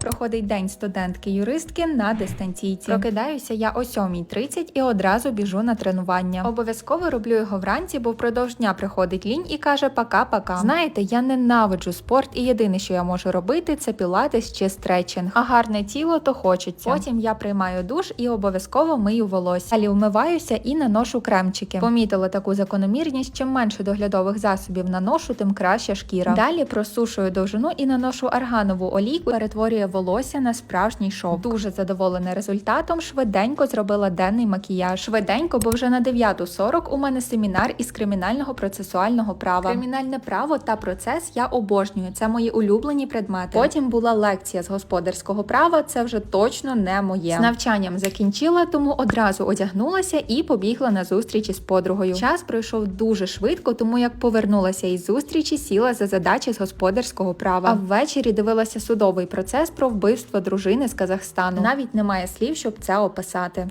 проходить день студентки-юристки на дистанційці. Прокидаюся я о 7.30 і одразу біжу на тренування. Обов'язково роблю його вранці, бо впродовж дня приходить лінь і каже пока-пока. Знаєте, я ненавиджу спорт, і єдине, що я можу робити, це пілатес чи стретчинг. А гарне тіло то хочеться. Потім я приймаю душ і обов'язково мию волосся. Далі вмиваюся і наношу кремчики. Помітила таку закономірність. Чим менше доглядових засобів наношу, тим краща шкіра. Далі просушую довжину і наношу арганову олійку, перетворює волосся на справжній шовк. Дуже задоволена результатом. Швиденько зробила денний макіяж. Швиденько, бо вже на 9.40 у мене семінар із кримінального процесуального права. Кримінальне право та процес я обожнюю. Це мої улюблені предмети. Потім була лекція з господарського права. Це вже точно не моє. З навчанням закінчила, тому одразу одягнулася і побігла на зустріч із подругою. Час пройшов дуже швидко, тому як повернулася із зустрічі, сіла за задачі з господарського права. А ввечері дивилася судовий процес про вбивство дружини з Казахстану. Навіть немає слів, щоб це описати.